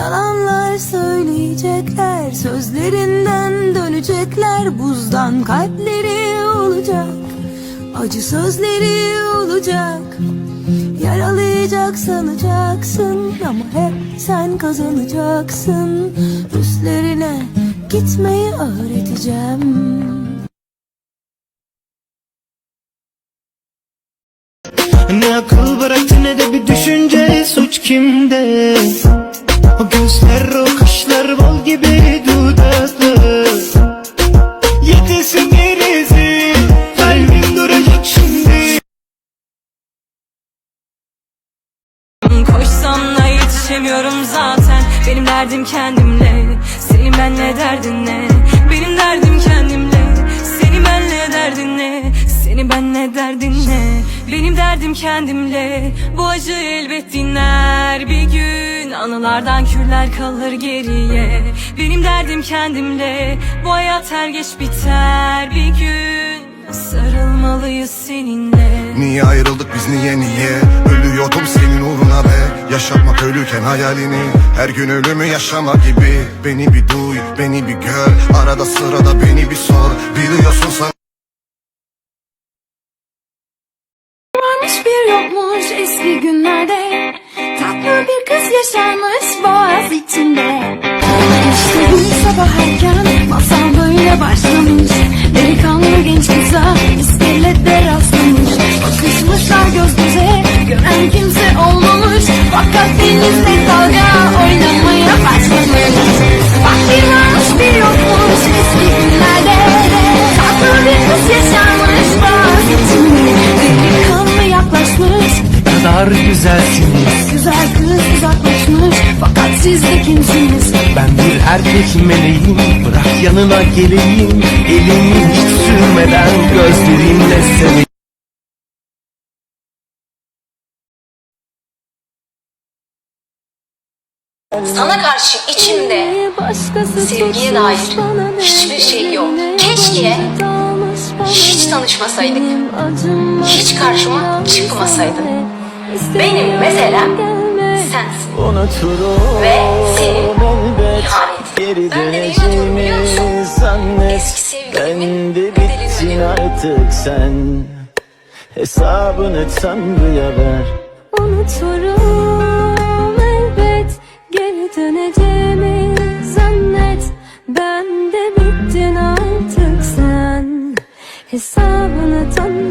Yalanlar söyleyecekler Sözlerinden dönecekler. Buzdan kalpleri olacak Acı sözleri olacak. Yaralayacak sanacaksın Ama hep sen kazanacaksın. Üstlerine gitmeyi öğreteceğim. Ne akıl bıraktı ne de bir düşünce Suç kimde Da yetişemiyorum zaten. Benim derdim kendimle Senin benle derdin ne? Benim derdim kendimle Senin benle derdin ne? Senin benle derdin ne? Benim derdim kendimle Bu acı elbet dinler. Bir gün Anılardan küller kalır geriye. Benim derdim kendimle Bu hayat her geç biter. Bir gün Sarılmalıyız seninle. Niye ayrıldık biz niye niye? Ölüyordum senin uğruna be Yaşatmak ölürken hayalini. Her gün ölümü yaşama gibi. Beni bir duy beni bir gör. Arada sırada beni bir sor. Biliyorsun sen bir yokmuş eski günlerde. Tatlı bir kız yaşarmış boğaz içinde denizde dalga oynamaya başlamış Bak bir varmış bir yokmuş eski günlerde. Tatlı bir kız boğaz içinde Delikanlı yaklaşmış. Kadar güzelsiniz. Güzel kız uzaklaşmış. Fakat siz de kimsiniz? Ben bir erkek meleğim. Bırak yanına geleyim. Elimi hiç sürmeden Gözlerimle seveyim Sana karşı içimde sevgiye dair hiçbir şey yok. Keşke hiç tanışmasaydık. Hiç karşıma çıkmasaydın. Benim mesela sensin. Ve senin ihanet. Geri Ben de diyorum biliyor musun? Eski sevgilimin bedelini artık sen Hesabını Tanrı'ya ver Unuturum döneceğimi zannet. Ben de bittin artık sen. Hesabını tanı